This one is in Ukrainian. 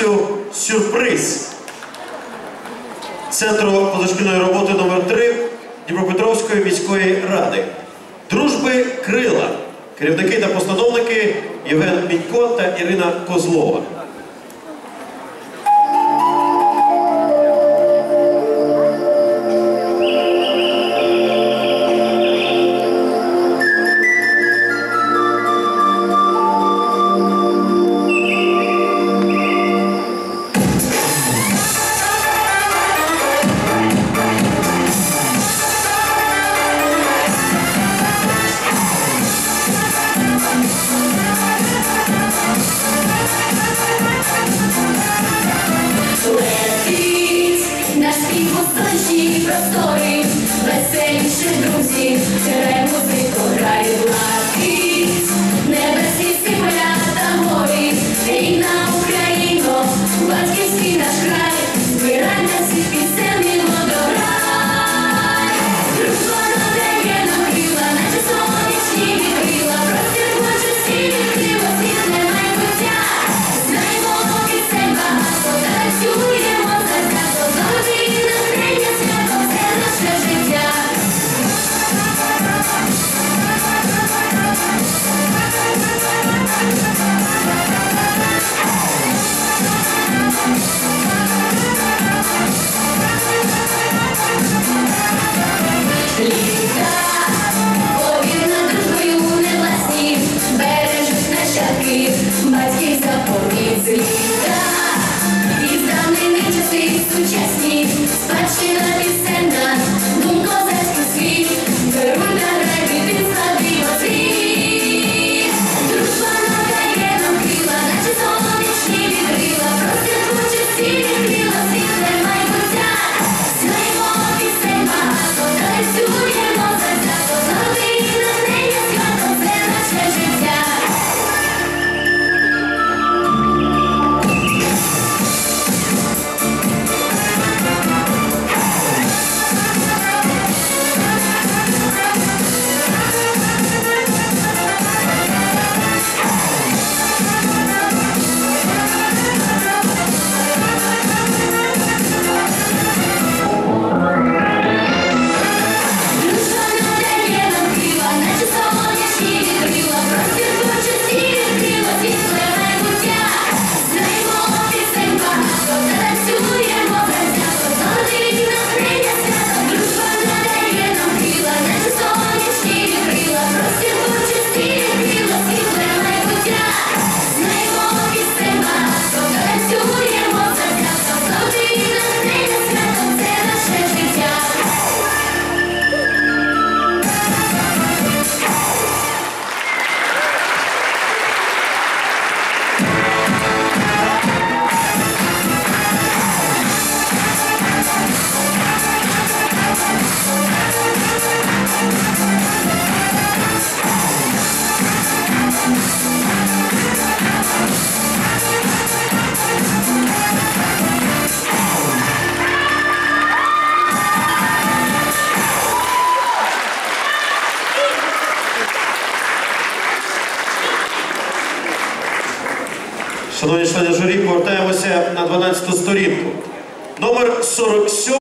цю сюрприз Центру позашкільної роботи номер 3 Дніпропетровської міської ради. Дружби крила, керівники та постановники Євген Мінько та Ірина Козлова. простори, веселіші друзі. Шановні члени журі, повертаємося на 12-ту сторінку. Номер 47.